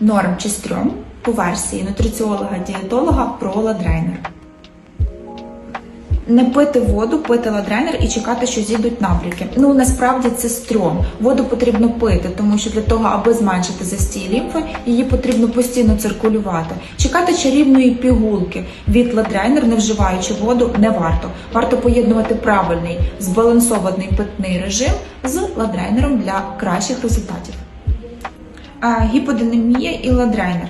Норм чи стрьом по версії нутриціолога-дієтолога про ладрейнер. Не пити воду, пити ладрейнер і чекати, що зійдуть набряки. Ну насправді це стрьом. Воду потрібно пити, тому що для того, аби зменшити застій лімфи, її потрібно постійно циркулювати. Чекати чарівної пігулки від ладрейнер, не вживаючи воду, не варто. Варто поєднувати правильний збалансований питний режим з ладрейнером для кращих результатів. А, Гіподинамія і ладрейнер.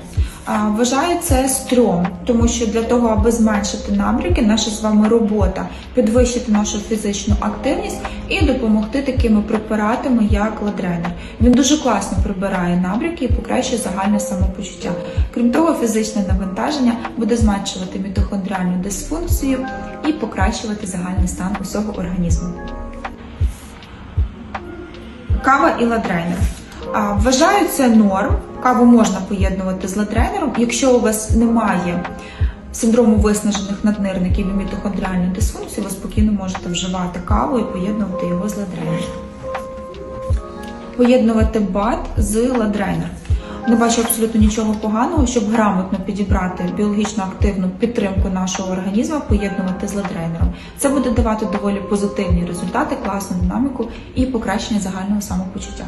Вважаю це стрьом, тому що для того, аби зменшити набряки, наша з вами робота підвищити нашу фізичну активність і допомогти такими препаратами, як ладрейнер. Він дуже класно прибирає набряки і покращує загальне самопочуття. Крім того, фізичне навантаження буде зменшувати мітохондріальну дисфункцію і покращувати загальний стан усього організму. Кава і ладрейнер. Вважаю це норм. Каву можна поєднувати з ладрейнером. Якщо у вас немає синдрому виснажених наднирників і мітохондріальної дисфункції, ви спокійно можете вживати каву і поєднувати його з ладрейнером. Поєднувати бат з ладрейнером. Не бачу абсолютно нічого поганого, щоб грамотно підібрати біологічно активну підтримку нашого організму, поєднувати з ладрейнером. Це буде давати доволі позитивні результати, класну динаміку і покращення загального самопочуття.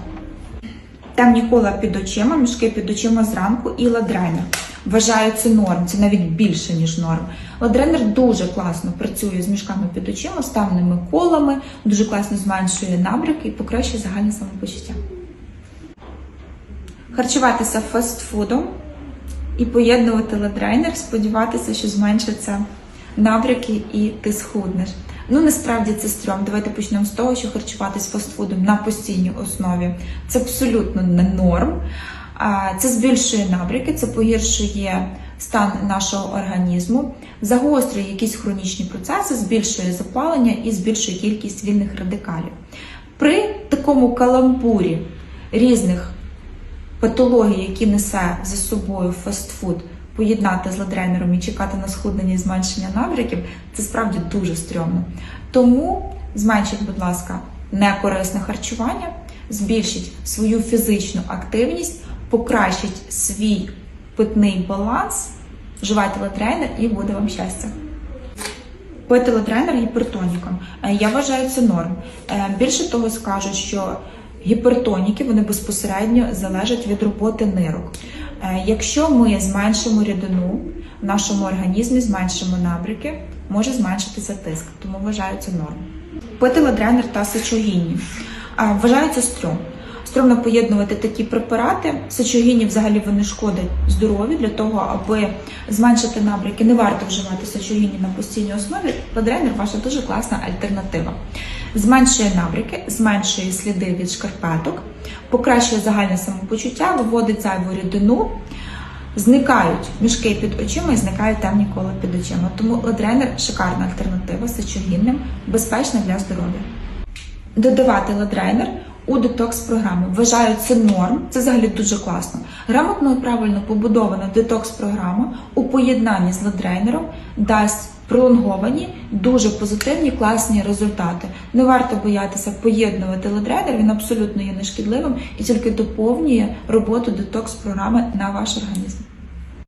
Темні кола під очима, мішки під очима зранку і ладрейнер. Вважаю це норм, це навіть більше, ніж норм. Ладрейнер дуже класно працює з мішками під очима, з темними колами, дуже класно зменшує набряки і покращує загальне самопочуття. Харчуватися фастфудом і поєднувати ладрейнер, сподіватися, що зменшаться набряки і ти схуднеш. Ну насправді це стрьом. Давайте почнемо з того, що харчуватись фастфудом на постійній основі це абсолютно не норм. Це збільшує набряки, це погіршує стан нашого організму, загострює якісь хронічні процеси, збільшує запалення і збільшує кількість вільних радикалів. При такому каламбурі різних патологій, які несе за собою фастфуд, поєднати з ладрейнером і чекати на схуднення і зменшення набряків, це справді дуже стрьомно. Тому зменшіть, будь ласка, некорисне харчування, збільшіть свою фізичну активність, покращіть свій питний баланс, вживайте ладрейнер і буде вам щастя. Пити ладрейнер гіпертоніком. Е, Я вважаю це норм. Е, Більше того, скажуть, що гіпертоніки вони безпосередньо залежать від роботи нирок. Е, Якщо ми зменшимо рідину в нашому організмі, зменшимо набряки, може зменшитися тиск, тому вважаю це норм. Пити ладрейнер та сечогінні. Вважаю це стрьом. Стрьомно поєднувати такі препарати. Сечогінні взагалі вони шкодять здоров'ю для того, аби зменшити набряки. Не варто вживати сечогінні на постійній основі. Ладрейнер ваша дуже класна альтернатива. Зменшує набряки, зменшує сліди від шкарпеток, покращує загальне самопочуття, виводить зайву рідину. Зникають мішки під очима і зникають темні кола під очима. Тому ледренер шикарна альтернатива сечогінним, безпечна для здоров'я. Додавати ладрейнер у детокс-програму. Вважаю це норм, це взагалі дуже класно. Грамотно і правильно побудована детокс-програма у поєднанні з ладрейнером дасть пролонговані, дуже позитивні, класні результати. Не варто боятися поєднувати ладрейнер, він абсолютно є нешкідливим і тільки доповнює роботу детокс-програми на ваш організм.